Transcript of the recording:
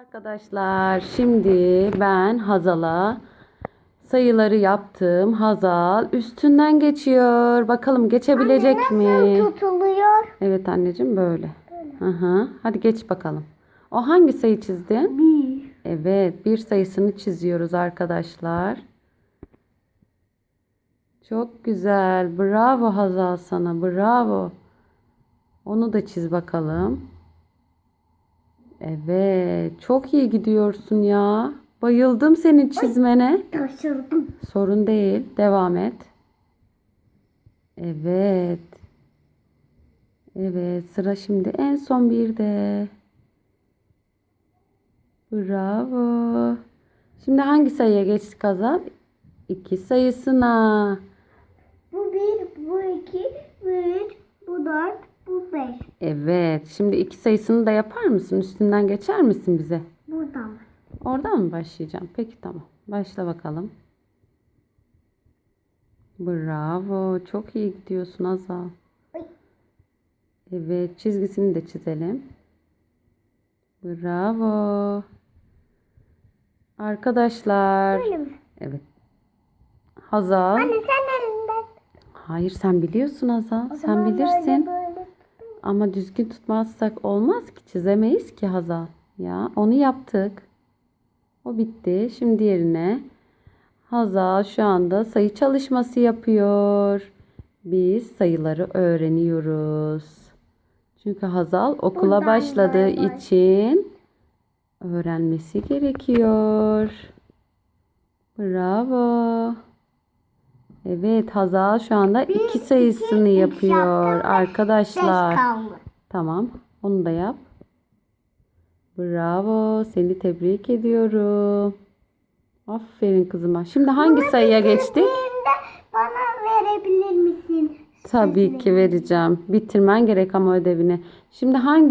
Arkadaşlar şimdi ben Hazal'a sayıları yaptım. Hazal üstünden geçiyor. Bakalım geçebilecek mi? tutuluyor? Evet anneciğim böyle. Hı. Hadi geç bakalım. O hangi sayı çizdin? Bir. Evet, bir sayısını çiziyoruz arkadaşlar. Çok güzel. Bravo Hazal sana. Bravo. Onu da çiz bakalım. Evet, çok iyi gidiyorsun ya. Bayıldım senin çizmene. Taşırdım. Sorun değil. Devam et. Evet. Evet, sıra şimdi en son bir de. Bravo. Şimdi hangi sayıya geçtik Azal? İki sayısına. Bu bir, bu iki, bu üç, bu dört, bu beş. Evet. Şimdi iki sayısını da yapar mısın? Üstünden geçer misin bize? Buradan. Oradan mı başlayacağım? Peki tamam. Başla bakalım. Bravo. Çok iyi gidiyorsun Azal. Evet. Çizgisini de çizelim. Bravo. Arkadaşlar. Böyle mi? Evet. Hazal. Anne sen elinden. Hayır sen biliyorsun Hazal. O Sen zaman bilirsin. Böyle böyle. Ama düzgün tutmazsak olmaz ki. Çizemeyiz ki Hazal. Ya onu yaptık. O bitti. Şimdi diğerine. Hazal şu anda sayı çalışması yapıyor. Biz sayıları öğreniyoruz. Çünkü Hazal okula Buradan başladığı bay. için öğrenmesi gerekiyor. Bravo. Evet Hazal şu anda iki sayısını iki, üç yapıyor ve arkadaşlar. Tamam. Onu da yap. Bravo. Seni tebrik ediyorum. Aferin kızıma. Şimdi hangi sayıya geçtik? Bana verebilir misin? Tabii ki vereceğim. Bitirmen gerek ama ödevini. Şimdi hangi